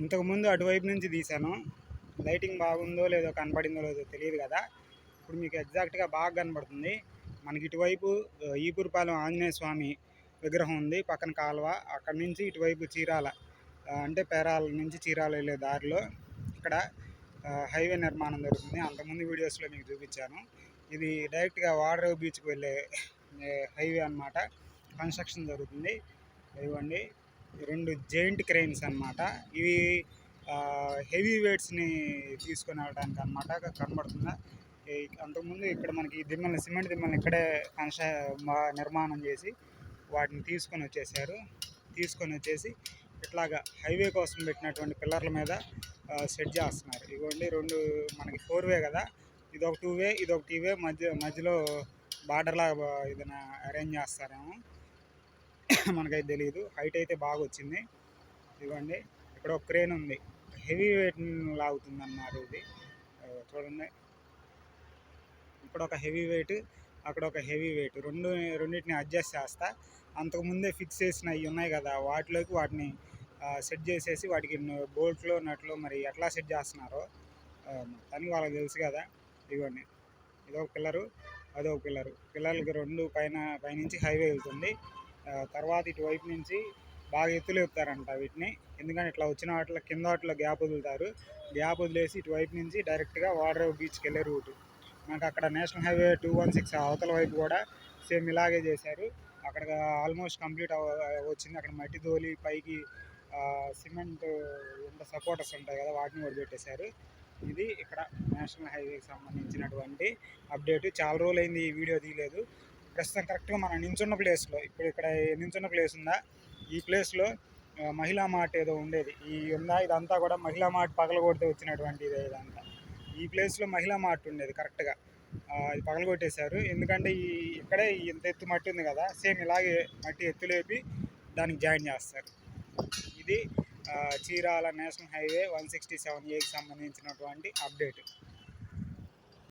ఇంతకుముందు అటువైపు నుంచి తీశాను. లైటింగ్ బాగుందో లేదో కనపడిందో లేదో తెలియదు కదా. ఇప్పుడు మీకు ఎగ్జాక్ట్గా బాగా కనపడుతుంది. మనకి ఇటువైపు ఈపూర్పాలెం ఆంజనేయ స్వామి విగ్రహం ఉంది పక్కన కాలువ. అక్కడి నుంచి ఇటువైపు చీరాల అంటే పేరాల నుంచి చీరాల వెళ్ళే దారిలో ఇక్కడ హైవే నిర్మాణం జరుగుతుంది. అంతకుముందు వీడియోస్లో మీకు చూపించాను. ఇది డైరెక్ట్గా వాటర్ బీచ్కి వెళ్ళే హైవే అన్నమాట. కన్స్ట్రక్షన్ జరుగుతుంది. ఇవ్వండి. రెండు జైంట్ క్రెయిన్స్ అన్నమాట. ఇవి హెవీ వెయిట్స్ని తీసుకొని వెళ్ళడానికి అనమాట కనబడుతుంది? అంతకుముందు ఇక్కడ మనకి దిమ్మల్ని సిమెంట్ దిమ్మల్ని ఇక్కడే కన్స్ట్ర నిర్మాణం చేసి వాటిని తీసుకొని వచ్చేసారు. తీసుకొని వచ్చేసి ఇట్లాగా హైవే కోసం పెట్టినటువంటి పిల్లర్ల మీద సెట్ చేస్తున్నారు. ఇదిగోండి రెండు మనకి ఫోర్ వే కదా? ఇది ఒక టూ వే ఇది ఒక టూ వే మధ్య మధ్యలో బార్డర్ లాగా ఏదైనా అరేంజ్ చేస్తారేమో. మనకైతే తెలియదు హైట్ అయితే బాగా వచ్చింది ఇదిగోండి ఇక్కడ ఒక క్రేన్ ఉంది. హెవీ వెయిట్ లాగుతుంది అన్నారు ఇది చూడండి. ఇక్కడ ఒక హెవీ వెయిట్ అక్కడ ఒక హెవీ వెయిట్. రెండు రెండింటిని అడ్జస్ట్ చేస్తా. అంతకుముందే ఫిక్స్ చేసిన అవి ఉన్నాయి కదా వాటిలోకి వాటిని సెట్ చేసేసి వాటికి బోల్ట్లో నట్లు మరి ఎట్లా సెట్ చేస్తున్నారో అని వాళ్ళకి తెలుసు కదా. ఇదిగోండి. ఇదొక పిల్లరు అదొక పిల్లరు. పిల్లలకి రెండు పైన పైనుంచి హైవే వెళ్తుంది. తర్వాత ఇటువైపు నుంచి బాగా ఎత్తులు ఎత్తారంట వీటిని. ఎందుకంటే ఇట్లా వచ్చిన వాటిలో కింద వాటిలో గ్యాప్ వదులుతారు. గ్యాప్ వదిలేసి ఇటువైపు నుంచి డైరెక్ట్గా వాటర్ బీచ్కి వెళ్ళే రూట్. మనకు అక్కడ national highway two one six అవతల వైపు కూడా సేమ్ ఇలాగే చేశారు. అక్కడ ఆల్మోస్ట్ కంప్లీట్ వచ్చింది. అక్కడ మట్టి తోలి పైకి సిమెంట్ ఎంత సపోర్టర్స్ ఉంటాయి కదా వాటిని కూడా పెట్టేశారు. ఇది ఇక్కడ నేషనల్ హైవేకి సంబంధించినటువంటి అప్డేట్. చాలా రోజులు అయింది ఈ వీడియో తీయలేదు. ప్రస్తుతం కరెక్ట్గా మనం నించున్న ప్లేస్లో ఇప్పుడు ఇక్కడ నించున్న ప్లేస్ ఉందా? ఈ ప్లేస్లో మహిళా మార్ట్ ఏదో ఉండేది. ఈ ఉందా? ఇదంతా కూడా మహిళా మార్ట్ పగలగొడితే వచ్చినటువంటి ఇదే ఇదంతా. ఈ ప్లేస్లో మహిళా మార్ట్ ఉండేది కరెక్ట్గా. ఇది పగలగొట్టేశారు. ఎందుకంటే ఈ ఇక్కడే ఇంత ఎత్తు మట్టి ఉంది కదా సేమ్ ఇలాగే మట్టి ఎత్తులేపి దానికి జాయిన్ చేస్తారు. ఇది Chirala national highway one sixty seven ఏకి సంబంధించినటువంటి అప్డేట్.